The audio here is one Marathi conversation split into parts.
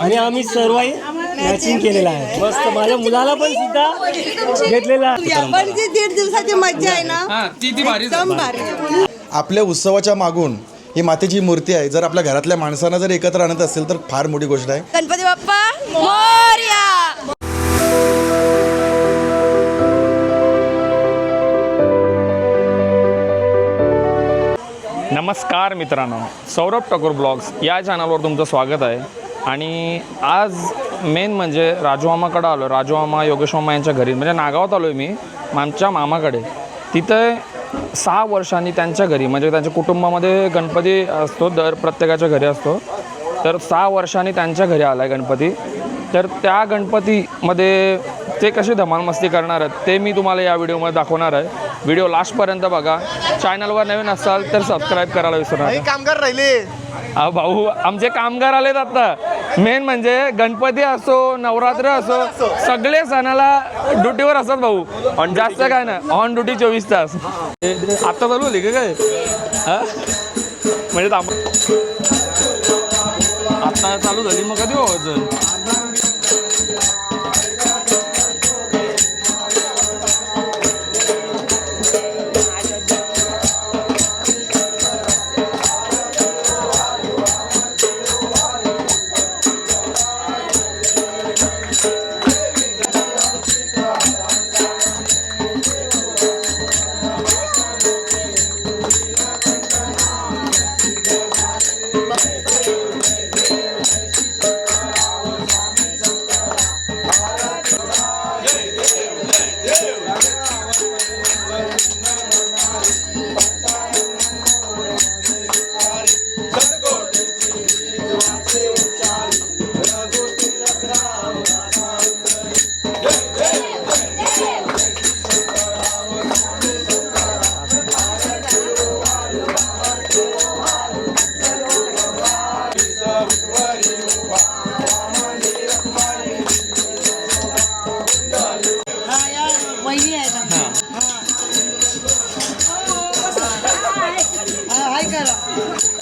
आणि आम्ही सर्वही मॅचिंग केलेलं आहे. मस्त माझ्या मुलाला पण सुद्धा घेतलेला आहे. पण जी दीड दिवसाची मज्जा आहे ना हा ती ती भारी एकदम भारी. आपल्या उत्सवाच्या मागून ही मातेची मूर्ती आहे. जर आपल्या घरातल्या माणसांना जर एकत्र आणत असेल तर फार मोठी गोष्ट आहे. गणपती बाप्पा मोर्या! नमस्कार मित्रांनो सौरभ ठाकूर ब्लॉग्स या चॅनलवर तुमचं स्वागत आहे. आणि आज मेन म्हणजे राजूमामाकडं आलो राजूमामा योगेश मामा यांच्या घरी. म्हणजे नागावात आलो आहे मी आमच्या मामाकडे. तिथे सहा वर्षांनी त्यांच्या घरी म्हणजे त्यांच्या कुटुंबामध्ये गणपती असतो दर प्रत्येकाच्या घरी असतो. तर सहा वर्षांनी त्यांच्या घरी आला आहे गणपती. तर त्या गणपतीमध्ये ते कशी धमाल मस्ती करणार आहेत ते मी तुम्हाला या व्हिडिओमध्ये दाखवणार आहे. व्हिडिओ लास्टपर्यंत बघा. चॅनलवर नवीन असाल तर सबस्क्राईब करायला विसरू नका. कामगार राहिले. भाऊ आमचे कामगार आलेत आता. मेन म्हणजे गणपती असो नवरात्र असो सगळे सणाला ड्युटीवर असतात भाऊ. जास्त काय ना ऑन ड्युटी चोवीस तास. आता चालू होली का काय? हा? म्हणजे आता चालू झाली मग कधी व्हायचं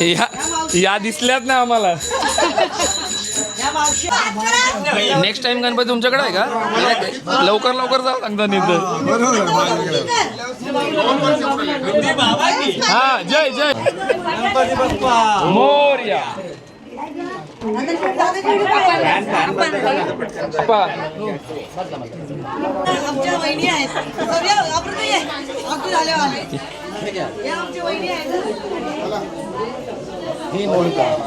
या या दिसल्यात ना आम्हाला. नेक्स्ट टाइम गणपती तुमच्याकडे आहे का? लवकर लवकर जाऊ सांगता नाही हा जय जय. मोर्या. आमच्या वहिनी आहेत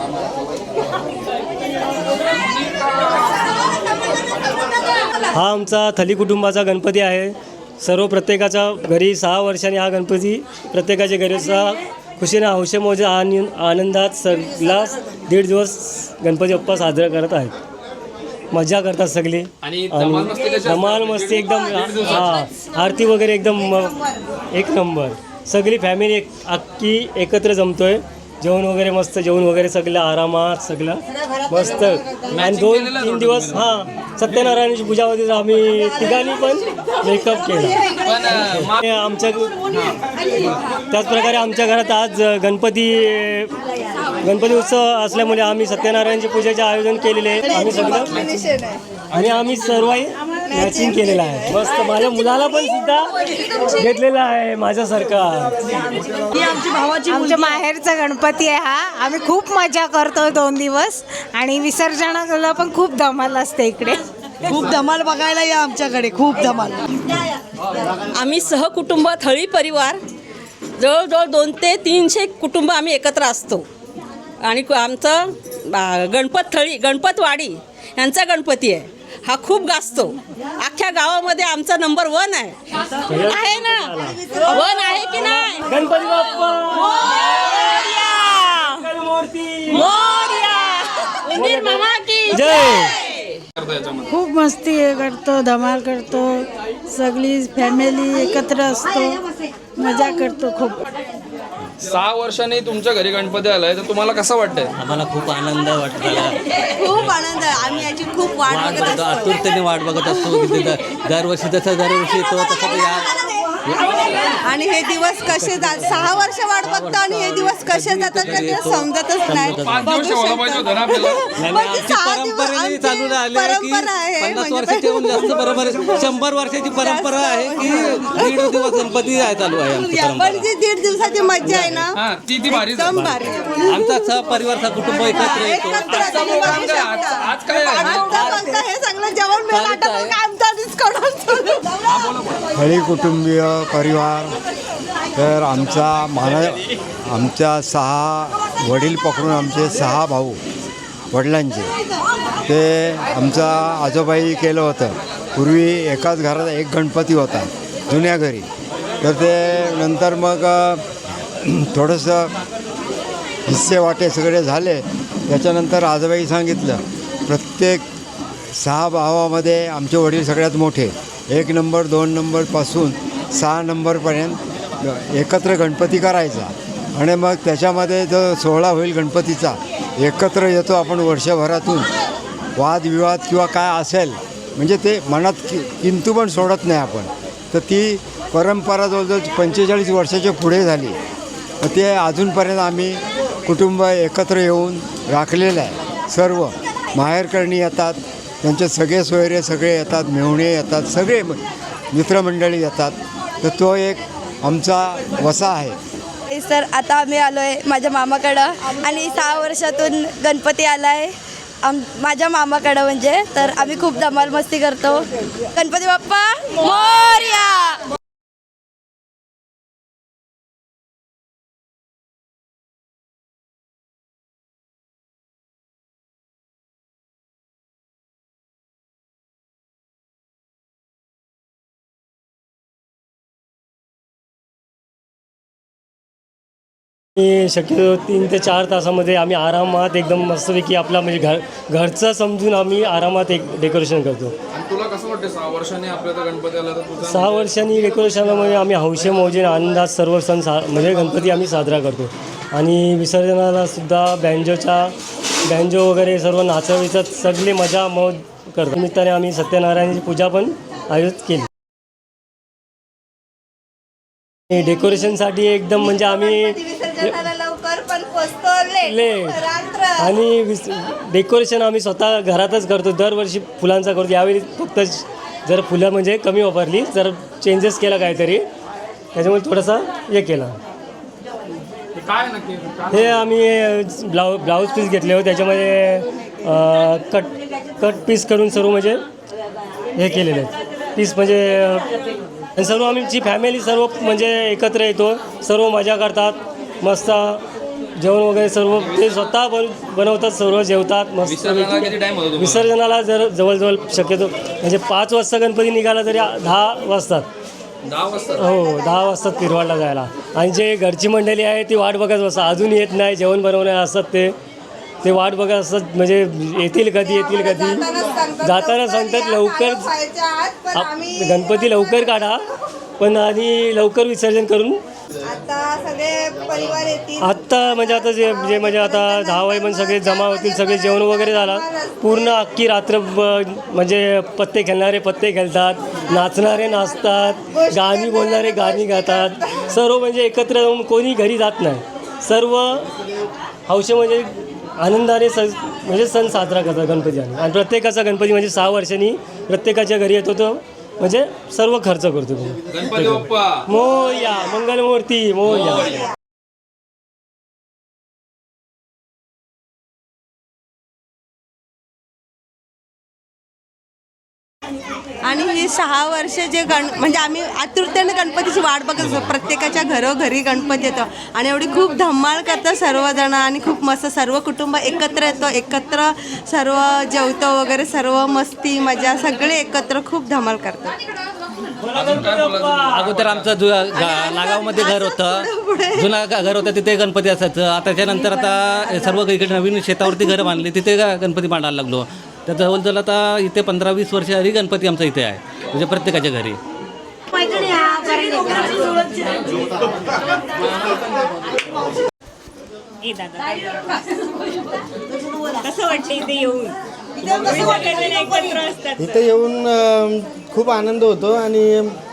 हा आमचा थली कुटुंबाचा गणपती आहे. सर्व प्रत्येकाच्या घरी सहा वर्षांनी हा गणपती प्रत्येकाच्या घरीचा खुशीने हौशेमोजे आणि आनंदात सगळा दीड दिवस गणपती बाप्पा साजरा करत आहेत. मजा करतात सगळी. आणि धमाल मस्ती एकदम. हा आरती वगैरे एकदम म- एक नंबर. सगळी फॅमिली एक अख्खी एकत्र जमतोय. जेवण वगैरे मस्त जेवण वगैरे सगळं आरामात सगळं मस्त. आणि दोन तीन दिवस हा सत्यनारायणाची पूजा होती आम्ही तिघांनी पण मेकअप केला. आमच्या त्याचप्रकारे आमच्या घरात आज गणपती गणपती उत्सव असल्यामुळे आम्ही सत्यनारायणची पूजेचे आयोजन केलेले. आहे आम्ही सगळं आणि आम्ही सर्वही मॅचिंग केलेलं आहे. मस्त. माझ्या मुलाला पण सुद्धा घेतलेला आहे माझ्यासारखा. ही आमची भावाची आमच्या माहेरचा गणपती आहे हा. आम्ही खूप मजा करतो दोन दिवस. आणि विसर्जनाला पण खूप धमाल असते इकडे. खूप धमाल बघायला या आमच्याकडे. खूप धमाल. आम्ही सहकुटुंब थळी परिवार. जवळजवळ दोन ते तीनशे कुटुंब आम्ही एकत्र असतो. आणि कु- आमचं गणपत थळी गणपतवाडी यांचा गणपती आहे. हा खूप गाजतो. अख्ख्या गावामध्ये आमचा नंबर वन आहे. आहे ना? वन आहे की नाही? गणपती बाप्पा. मोरया! मूर्ती मोरया! उंदीर मामा की जय. खूप मस्ती करतो धमाल करतो. सगळी फॅमिली एकत्र असतो. मजा करतो खूप. सहा वर्षांनी तुमच्या घरी गणपती आलाय तर तुम्हाला कसं वाटतंय? आम्हाला खूप आनंद वाटला खूप आनंद आहे. आम्ही याची खूप वाट वाट बघत आतुरतेने वाट बघत असतो. की तिथं दरवर्षी जसं दरवर्षी येतो तसं या आणि हे दिवस कसे जात सहा वर्ष वाट बघतो आणि हे दिवस कसे जातात ते समजतच नाही बघू शकता. नाही, पण ते आमची सहा दिवस- परंपरेने आमची चालू राहिले आहे की परंपरा आहे पन्नास म्हणजे वर्षाची होऊन जास्त बरोबर आहे. शंभर वर्षाची परंपरा आहे की दीड दिवस गणपती आहे चालू आहे आमची पण परंपरा जी दीड दिवसाची मज्जा आहे ना ती ती भारी एकदम भारी आमचा कुटुंब एकत्र येतो एकत्र तुम्ही बघू शकता. आज काय आहे? आता बघता हे सगळं जेवण मिळालं चालतं आता आहे. मग आमचा खळी कुटुंबीय परिवार तर आमचा माना आमच्या सहा वडील पकडून आमचे सहा भाऊ वडिलांचे ते आमचा आजोबाई केलं होतं. पूर्वी एकाच घरात एक गणपती होता जुन्या घरी. तर ते नंतर मग थोडंसं हिस्से वाटे सगळे झाले. त्याच्यानंतर आजोबाई सांगितलं प्रत्येक सहा भावामध्ये आमचे वडील सगळ्यात मोठे. एक नंबर दोन नंबरपासून सहा नंबरपर्यंत एकत्र गणपती करायचा. आणि मग त्याच्यामध्ये जो सोहळा होईल गणपतीचा एकत्र येतो आपण वर्षभरातून. वादविवाद किंवा काय असेल म्हणजे ते मनात कि किंतू पण सोडत नाही आपण. तर ती परंपरा जवळजवळ पंचेचाळीस वर्षाच्या पुढे झाली. तर ते अजूनपर्यंत आम्ही कुटुंब एकत्र येऊन राखलेलं आहे. सर्व माहेरकरणी येतात त्यांचे सगळे सोयरे सगळे येतात मेहुणे येतात सगळे मित्रमंडळी येतात. तर तो एक आमचा वसा आहे. सर आता आम्ही आलो आहे माझ्या मामाकडं आणि सहा वर्षातून गणपती आला आहे आम माझ्या मामाकडं म्हणजे. तर आम्ही खूप धमाल मस्ती करतो. गणपती बाप्पा मोर्या! आणि शक्यतो तीन ते चार तासामध्ये आम्ही आरामात एकदम मस्तपैकी आपला म्हणजे घर घरचं समजून आम्ही आरामात एक डेकोरेशन करतो. आणि तुला कसं वाटतं सहा वर्षांनी आपल्या गणपती आला तर तुझा सहा वर्षांनी डेकोरेशनमध्ये आम्ही हौशे मौजे आनंदात सर्व सण सा म्हणजे गणपती आम्ही साजरा करतो. आणि विसर्जनाला सुद्धा बँजोच्या बँजो वगैरे सर्व नाचविचत सगळी मजा मौज करतो. निमित्ताने आम्ही सत्यनारायणाची पूजा पण आयोजित केली. डेकोरेशनसाठी एकदम म्हणजे आम्ही विसर्जनाला लवकर पण पोचतो लेट आणि विस डेकोरेशन आम्ही स्वतः घरातच करतो. दरवर्षी फुलांचा करतो. यावेळी फक्त जर फुलं म्हणजे कमी वापरली जर चेंजेस केला काहीतरी त्याच्यामुळे थोडासा हे केला. हे आम्ही ब्लाऊ ब्लाऊज पीस घेतले होते. त्याच्यामध्ये कट कट पीस करून सर्व म्हणजे हे केलेले आहेत. पीस म्हणजे आणि सर्व आमची फॅमिली सर्व म्हणजे एकत्र येतो सर्व मजा करतात मस्त जेवण वगैरे सर्व ते स्वतः बन बनवतात सर्व जेवतात मस्त. विसर्जनाला जर जवळजवळ शक्यतो म्हणजे पाच वाजता गणपती निघाला तरी दहा वाजतात. हो दहा वाजता तिरवाडला जायला. आणि जे घरची मंडळी आहे ती वाट बघत असतात अजून येत नाही जेवण बनवणार असतात ते. ते वाट बघत असतात म्हणजे येतील कधी येतील कधी. जाताना सांगतात लवकर गणपती लवकर काढा पण आणि लवकर विसर्जन करून आत्ता म्हणजे आता जे जे म्हणजे आता वाई पण सगळे जमा होतील सगळे जेवण वगैरे झाला पूर्ण अख्खी रात्र म्हणजे पत्ते खेळणारे पत्ते खेळतात नाचणारे नाचतात गाणी बोलणारे गाणी गातात सर्व म्हणजे एकत्र येऊन कोणी घरी जात नाही. सर्व हौशे म्हणजे आनंदाने स म्हणजे सण साजरा करतात गणपती आणि आणि प्रत्येकाचा गणपती म्हणजे सहा वर्षांनी प्रत्येकाच्या घरी येतो तो म्हणजे सर्व खर्च करतो गणपती बाप्पा. मोया मंगलमूर्ती मोया. सहा वर्ष जे गण म्हणजे आम्ही आतुरतेने गणपतीची वाट बघत असतो प्रत्येकाच्या घरोघरी गणपती येतो. आणि एवढी खूप धमाल करतात सर्वजण आणि खूप मस्त सर्व कुटुंब एकत्र येतो. एकत्र सर्व जेवतो वगैरे सर्व मस्ती मजा सगळे एकत्र खूप धमाल करतात अगोदर आमचं जु गा- नागावमध्ये घर होतं. जुना गा- घर होतं तिथे गणपती असायचं. आता त्याच्यानंतर आता सर्व इकडे नवीन शेतावरती घरं बांधली तिथे गा- गणपती मांडायला लागलो. तर जवळजवळ आता इथे पंधरा वीस वर्ष आधी गणपती आमचा इथे आहे. म्हणजे प्रत्येकाच्या घरी. ए दादा. कसं वाटतं इथे येऊन? इथं येऊन अ, खूप आनंद होतो आणि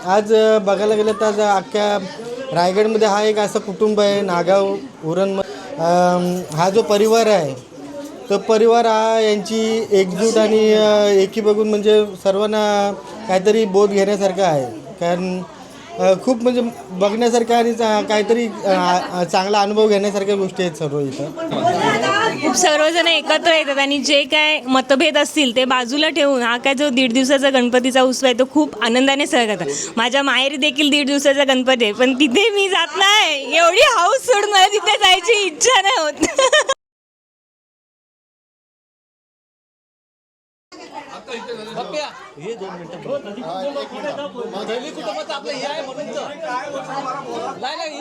आज अ, बघायला गेलं तर आज अख्ख्या रायगडमध्ये हा एक असं कुटुंब आहे नागाव उरण हा जो परिवार आहे तो परिवार हा यांची एकजूट आणि एकी बघून म्हणजे सर्वांना काहीतरी बोध घेण्यासारखं आहे. कारण खूप म्हणजे बघण्यासारखं आणि काहीतरी चांगला अनुभव घेण्यासारख्या गोष्टी आहेत सर्व इथं. खूप सर्वजण एकत्र येतात आणि जे काय मतभेद असतील ते बाजूला ठेवून हा काय जो दीड दिवसाचा गणपतीचा उत्सव आहे तो खूप आनंदाने सहन करतात. माझ्या माहेरी देखील दीड दिवसाचा गणपती आहे पण तिथे मी जात नाही. एवढी हाऊस सोडून मला तिथे जायची इच्छा नाही होत. हे दोन मिनिटं धैली कुटुंबाचं आपलं हे आहे म्हणून नाही नाही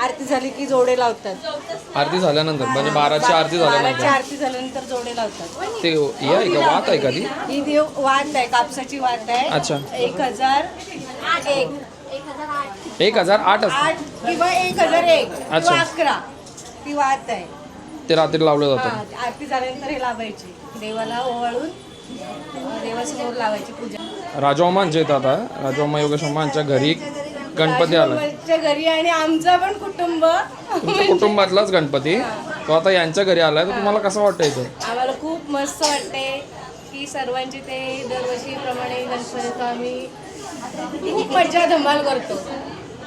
आरती झाली की जोडे लावतात. आरती झाल्यानंतर म्हणजे बाराची आरती बाराची झाल्यानंतर आरती झाल्यानंतर जोडे लावतात. ते हे आहे का? वात आहे का ती? ही देव वात आहे कापसाची वात आहे. अच्छा. एक हजार एक. एक हजार आठ असतं. आठ किंवा एक हजार एक. अच्छा. किंवा अकरा. ती वात आहे. ते रात्री लावलं जातं. आरती झाल्यानंतर हे लावायची. देवाला ओवाळून अं, देवासमोर लावायची पूजा. राजोमान जे येतात आता राजोमा योगेशोमांच्या घरी गणपती आला. राजकुमारच्या घरी आणि आमचं पण कुटुंब. तुमच्या कुटुंबातलाच गणपती. तो आता यांच्या घरी आलाय तर तुम्हाला कसं वाटतं इथं आम्हाला खूप मस्त वाटते की सर्वांचे ते दरवर्षीप्रमाणे गणपतीचं आम्ही खूप मजा धमाल करतो.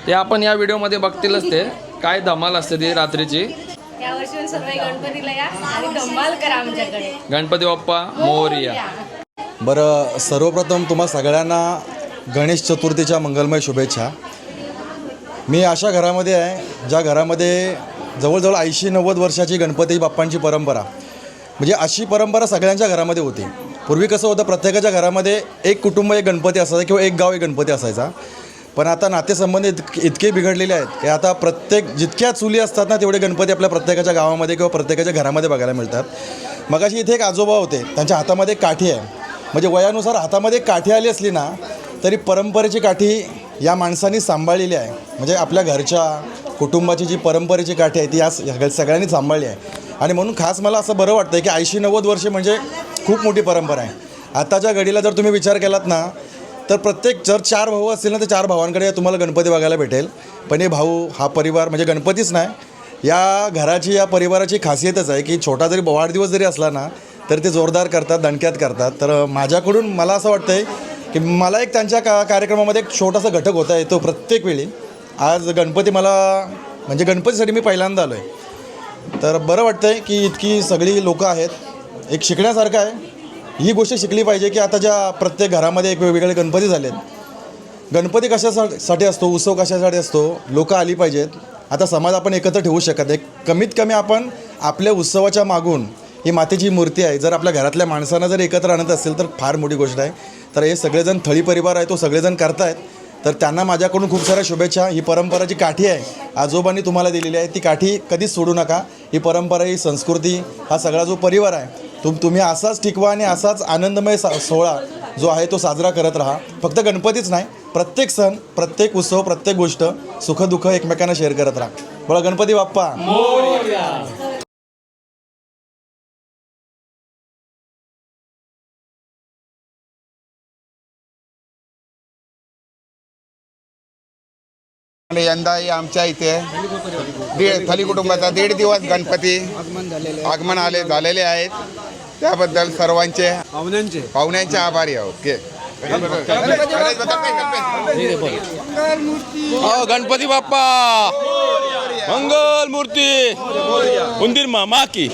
ते आपण या व्हिडिओमध्ये बघतीलच ते. काय धमाल असते ती रात्रीची. यावर्षी पण सर्व गणपतीला या आणि धमाल करा आमच्याकडे. गणपती बाप्पा मोरया. बरं सर्वप्रथम तुम्हा सगळ्यांना गणेश चतुर्थीच्या मंगलमय शुभेच्छा. मी अशा घरामध्ये आहे ज्या घरामध्ये जवळजवळ ऐंशी नव्वद वर्षाची गणपती बाप्पांची परंपरा. म्हणजे अशी परंपरा सगळ्यांच्या घरामध्ये होती. पूर्वी कसं होतं प्रत्येकाच्या घरामध्ये एक कुटुंब एक गणपती असायचा किंवा एक गाव एक गणपती असायचा. पण आता नातेसंबंध इतक इतके बिघडलेले आहेत की आता प्रत्येक जितक्या चुली असतात ना तेवढे गणपती आपल्या प्रत्येकाच्या गावामध्ये किंवा प्रत्येकाच्या घरामध्ये बघायला मिळतात. मगाशी इथे एक आजोबा होते त्यांच्या हातामध्ये एक काठी आहे. म्हणजे वयानुसार हातामध्ये एक काठी आली असली ना तरी परंपरेची काठी या माणसांनी सांभाळलेली आहे. म्हणजे आपल्या घरच्या कुटुंबाची जी परंपरेची काठी आहे ती या सगळ्यांनी सांभाळली आहे. आणि म्हणून खास मला असं बरं वाटतं की ऐंशी नव्वद वर्षे म्हणजे खूप मोठी परंपरा आहे. आत्ताच्या घडीला जर तुम्ही विचार केलात ना तर प्रत्येक जर चार भाऊ असतील ना तर चार भावांकडे तुम्हाला गणपती बघायला भेटेल. पण हे भाऊ हा परिवार म्हणजे गणपतीच नाही. या घराची या परिवाराची खासियतच आहे की छोटा जरी वाढदिवस जरी असला ना तर ते जोरदार करतात दणक्यात करतात. तर माझ्याकडून मला असं वाटतं आहे की मला एक त्यांच्या का कार्यक्रमामध्ये एक छोटासा घटक होता येतो प्रत्येक वेळी. आज गणपती मला म्हणजे गणपतीसाठी मी पहिल्यांदा आलो आहे तर बरं वाटतं आहे की इतकी सगळी लोकं आहेत. एक शिकण्यासारखं आहे. ही गोष्ट शिकली पाहिजे की आता ज्या प्रत्येक घरामध्ये एक वेगवेगळे गणपती झालेत. गणपती कशासाठी साठी असतो? उत्सव कशासाठी असतो? लोकं आली पाहिजेत. आता समाज आपण एकत्र ठेवू शकत एक कमीत कमी आपण आपल्या उत्सवाच्या मागून ही मातेची मूर्ती आहे. जर आपल्या घरातल्या माणसांना जर एकत्र आणत असेल तर फार मोठी गोष्ट आहे. तर हे सगळेजण थळी परिवार आहे तो सगळेजण करतायत. तर त्यांना माझ्याकडून खूप साऱ्या शुभेच्छा. ही परंपरा जी काठी आहे आजोबांनी तुम्हाला दिलेली आहे ती काठी कधीच सोडू नका. ही परंपरा ही संस्कृती हा सगळा जो परिवार आहे तुम तुम्ही असाच टिकवा आणि असाच आनंदमय सा सोहळा जो आहे तो साजरा करत राहा. फक्त गणपतीच नाही प्रत्येक सण प्रत्येक उत्सव प्रत्येक गोष्ट सुखदुःख एकमेकांना शेअर करत राहा. बोला गणपती बाप्पा. यंदाही आमच्या इथे दीड थली कुटुंबाचा दीड दिवस गणपती आगमन आले झालेले आहेत. त्याबद्दल सर्वांचे पाहुण्यांचे. पाहुण्यांचे आभारी आहोत. ओके. गणपती बाप्पा. मंगल मूर्ती. उंदीर मामा की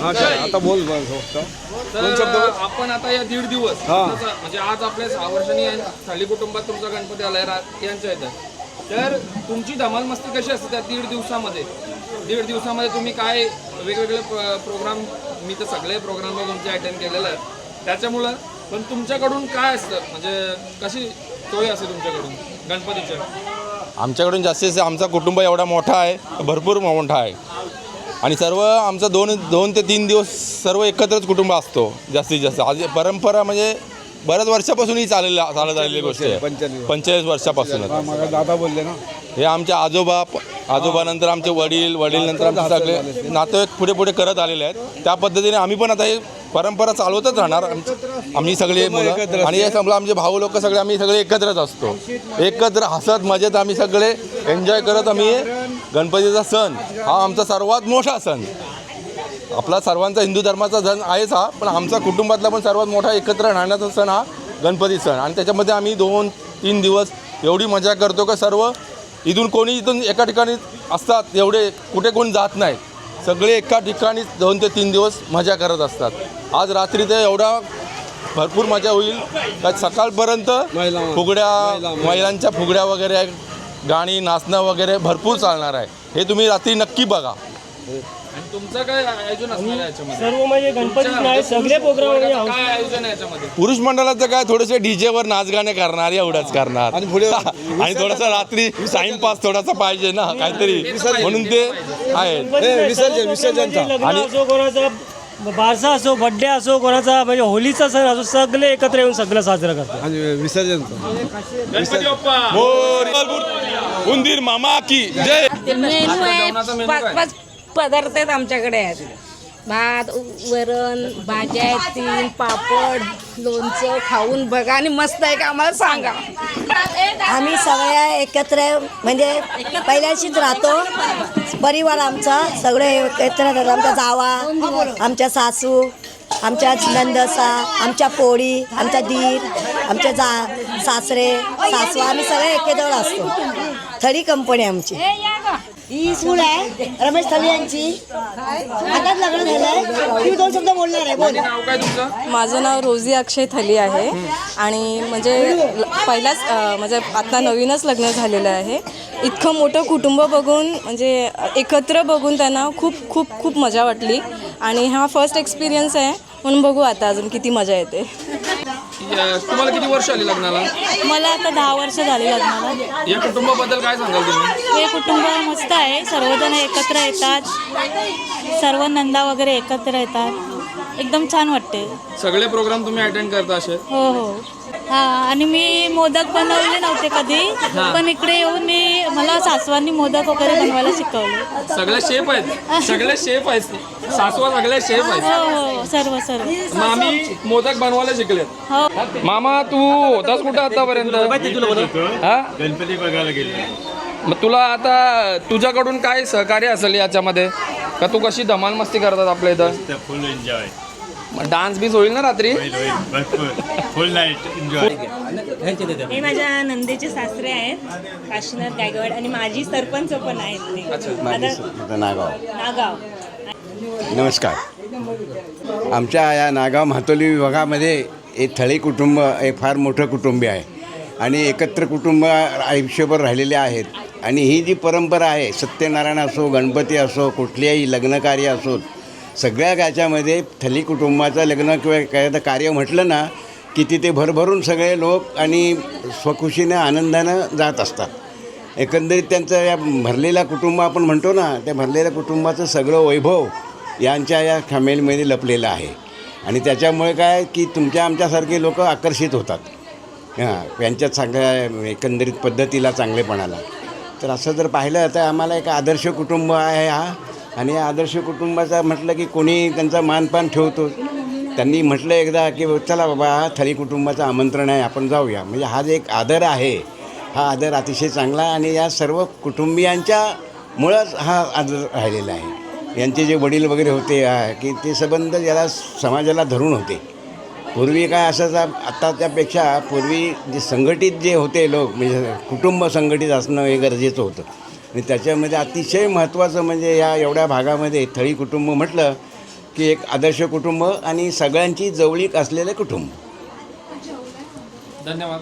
तर आपण आता या दीड दिवस म्हणजे आज आपल्या सहा वर्षांनी थाली कुटुंबात तुमचा गणपती आलाय यांच्या इथं. तर तुमची धमालमस्ती कशी असते त्या दीड दिवसामध्ये? दीड दिवसामध्ये तुम्ही काय वेगवेगळे प्रोग्राम मी तर सगळे प्रोग्राम तुमचे अटेंड केलेले आहेत. त्याच्यामुळं पण तुमच्याकडून काय असतं? म्हणजे कशी सोय असते तुमच्याकडून गणपतीच्या आमच्याकडून जास्तीत जास्त आमचा कुटुंब एवढा मोठा आहे भरपूर मोठा आहे. आणि सर्व आमचं दोन दोन ते तीन दिवस सर्व एकत्रच कुटुंब असतो जास्तीत जास्त. आज परंपरा म्हणजे बऱ्याच वर्षापासून ही चाललेली चालत आलेली गोष्ट आहे. पंचेचाळीस वर्षापासूनच. दादा बोलले ना. हे आमचे आजोबा आजोबानंतर आमचे वडील वडील नंतर आमचे सगळे नातेवाईक पुढे पुढे करत आलेले आहेत. त्या पद्धतीने आम्ही पण आता हे परंपरा चालवतच राहणार. आम- आम्ही सगळे मुलं आणि हे समजा आमचे भाऊ लोक सगळे आम्ही सगळे एकत्रच असतो. एकत्र हसत मजेत आम्ही सगळे एन्जॉय करत आम्ही गणपतीचा सण. हा आमचा सर्वात मोठा सण. आपला सर्वांचा हिंदू धर्माचा सण आहेच हा पण आमचा कुटुंबातला पण सर्वात मोठा एकत्र राहण्याचा सण हा गणपती सण. आणि त्याच्यामध्ये आम्ही दोन तीन दिवस एवढी मजा करतो का सर्व इथून कोणी इथून एका ठिकाणी असतात एवढे कुठे कोण जात नाही. सगळे एका ठिकाणी दोन ते तीन दिवस मजा करत असतात. आज रात्री ते एवढा भरपूर मजा होईल. का सकाळपर्यंत फुगड्या महिलांच्या फुगड्या वगैरे गाणी नाचणं वगैरे भरपूर चालणार आहे. हे तुम्ही रात्री नक्की बघा. आणि तुमचं काय आयोजन असणार आहे याच्यामध्ये? सर्व म्हणजे गणपतीच नाही सगळे प्रोग्राम म्हणजे हौस- काय आयोजन आहे याच्यामध्ये? पुरुष मंडळाचं काय थोडेसे डीजे वर नाच गाणे करणार एवढंच करणार. आणि पुढे आणि थोडासा रात्री टाइमपास थोडासा पाहिजे ना काहीतरी. म्हणून ते आहे. विसर्जन विसर्जनचा आणि असो कोणाचा बारसा असो बड्डे असो कोणाचा म्हणजे होलीचा सण असो सगळे एकत्र येऊन सगळं साजरं करतात. आणि विसर्जन गणपती बाप्पा! मोर उंदीर मामा की जय! मेनू जेवणाचा मेनू पाच काय? पाच पदार्थ आहेत आमच्याकडे. आहेत भात वरण भाज्या तीन पापड लोणचं खाऊन बघा आणि मस्त आहे का आम्हाला सांगा. आम्ही सगळ्या एकत्र म्हणजे पहिल्याशीच राहतो. परिवार आमचा सगळे एकत्र राहतो आमचा जावा आमच्या सासू आमच्या नंदसा आमच्या पोळी आमच्या दीर आमच्या जा सासरे सासवा आम्ही सगळे एकत्र असतो. थडी कंपनी आमची. ही सूड आहे रमेश थली यांची. आताच लग्न झालंय. ती दोन शब्द बोलणार आहे बोल. नाव काय तुमचं माझं नाव रोजी अक्षय थली आहे. आणि म्हणजे ल- पहिलाच अ, म्हणजे आता नवीनच लग्न झालेलं आहे. इतकं मोठं कुटुंब बघून म्हणजे एकत्र बघून त्यांना खूप खूप खूप मजा वाटली. आणि हा फर्स्ट एक्सपिरियन्स आहे. म्हणून बघू आता अजून किती मजा येते. या- तुम्हाला किती वर्ष आली लग्नाला? मला आता दहा वर्ष झाली लग्नाला. या कुटुंबाबद्दल काय सांगाल तुम्ही? हे कुटुंब मस्त आहे. सर्वजण एकत्र येतात. सर्व नंदा वगैरे एकत्र येतात. एकदम छान वाटते. सगळे प्रोग्राम तुम्ही अटेंड करता असे? हो हो. हा आणि मी मोदक बनवले नव्हते कधी पण इकडे येऊन मी मला सासवांनी मोदक वगैरे बनवायला शिकवले. सगळे शेफ आहेत? सगळे शेफ आहेत? सासवा सगळे शेफ हो आहेत हो. सर्व सर्व. आम्ही मोदक बनवायला शिकलेत. हो. मामा तू होतास कुठं आतापर्यंत? हा? गणपती बघायला गेले मग तुला आता तुझ्याकडून काय सहकार्य असेल याच्यामध्ये? का तू कशी धमाल मस्ती करतात आपल्या इथं? फुल एन्जॉय मग डान्स बीस होईल ना रात्री? होईल होईल. भरपूर फुल नाईट एन्जॉय. हे माझ्या नंदेचे सासरे आहेत काशीनाथ गायकवाड आणि माझी सरपंच पण आहेत ते. आता नागाव. नमस्कार. आमच्या या नागाव म्हातोली विभागामध्ये हे थळी कुटुंब हे फार मोठं कुटुंब आहे. आणि एकत्र कुटुंब आयुष्यभर राहिलेले आहेत. आणि ही जी परंपरा आहे सत्यनारायण असो गणपती असो कुठल्याही लग्नकार्य असोत सगळ्या याच्यामध्ये थली कुटुंबाचं लग्न किंवा एखादं कार्य म्हटलं ना की तिथे भरभरून सगळे लोक आणि स्वखुशीनं आनंदानं जात असतात. एकंदरीत त्यांचं या भरलेल्या कुटुंब आपण म्हणतो ना त्या भरलेल्या कुटुंबाचं सगळं वैभव यांच्या या फॅमिलीमध्ये लपलेलं आहे. आणि त्याच्यामुळे काय की तुमच्या आमच्यासारखे लोक आकर्षित होतात. हां यांच्या चांगल्या एकंदरीत पद्धतीला चांगलेपणाला. तर असं जर पाहिलं तर आम्हाला एक आदर्श कुटुंब आहे हा. आणि या आदर्श कुटुंबाचा म्हटलं की कोणी त्यांचा मानपान ठेवतो. त्यांनी म्हटलं एकदा की चला बाबा थळी कुटुंबाचं आमंत्रण आहे आपण जाऊया. म्हणजे हा जे एक आदर आहे हा आदर अतिशय चांगला आणि या सर्व कुटुंबियांच्या मुळाच हा आदर राहिलेला आहे. यांचे जे वडील वगैरे होते की ते संबंध याला समाजाला धरून होते. पूर्वी काय असं आत्ताच्यापेक्षा पूर्वी जे संघटित जे होते लोक म्हणजे कुटुंब संघटित असणं हे गरजेचं होतं. आणि त्याच्यामध्ये अतिशय महत्त्वाचं म्हणजे या एवढ्या भागामध्ये थळी कुटुंब म्हटलं की एक आदर्श कुटुंब आणि सगळ्यांची जवळीक असलेलं कुटुंब. धन्यवाद.